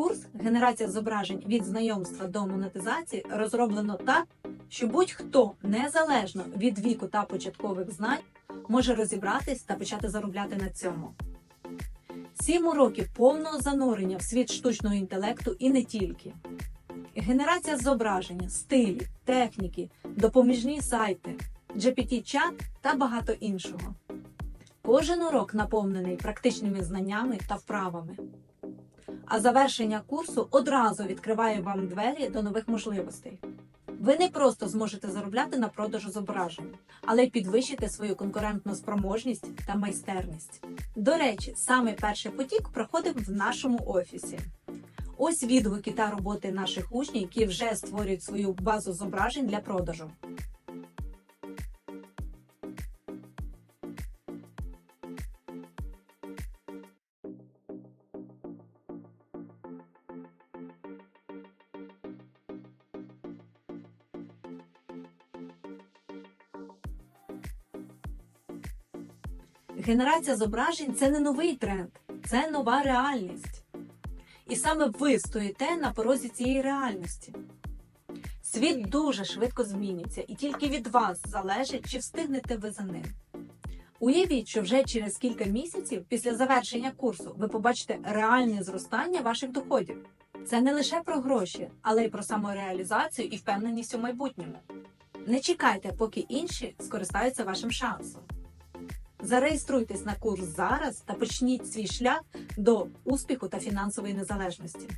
Курс генерація зображень від знайомства до монетизації розроблено так, що будь-хто незалежно від віку та початкових знань може розібратись та почати заробляти на цьому. Сім уроків повного занурення в світ штучного інтелекту і не тільки. Генерація зображення, стилі, техніки, допоміжні сайти, GPT-чат та багато іншого. Кожен урок наповнений практичними знаннями та вправами. А завершення курсу одразу відкриває вам двері до нових можливостей. Ви не просто зможете заробляти на продажу зображень, але й підвищити свою конкурентну спроможність та майстерність. До речі, саме перший потік проходив в нашому офісі. Ось відгуки та роботи наших учнів, які вже створюють свою базу зображень для продажу. Генерація зображень це не новий тренд, це нова реальність. І саме ви стоїте на порозі цієї реальності. Світ дуже швидко змінюється, і тільки від вас залежить, чи встигнете ви за ним. Уявіть, що вже через кілька місяців після завершення курсу ви побачите реальне зростання ваших доходів. Це не лише про гроші, але й про самореалізацію і впевненість у майбутньому. Не чекайте, поки інші скористаються вашим шансом. Зареєструйтесь на курс зараз та почніть свій шлях до успіху та фінансової незалежності.